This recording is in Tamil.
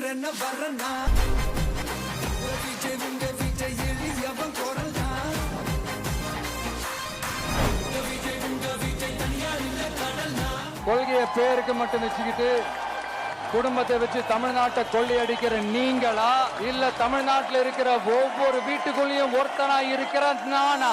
உயிரென்ன வரனா விஜய் உங்க விஜய் எளியவன் குரல் தான். விஜய் உங்க விஜய் தனியா இல்ல கடல் கொள்கையை பேருக்கு மட்டும் வச்சுக்கிட்டு குடும்பத்தை வச்சு தமிழ்நாட்டை கொள்ளையடிக்கிற நீங்களா? இல்ல தமிழ்நாட்டுல இருக்கிற ஒவ்வொரு வீட்டுக்குள்ளேயும் ஒருத்தனா இருக்கிற நானா?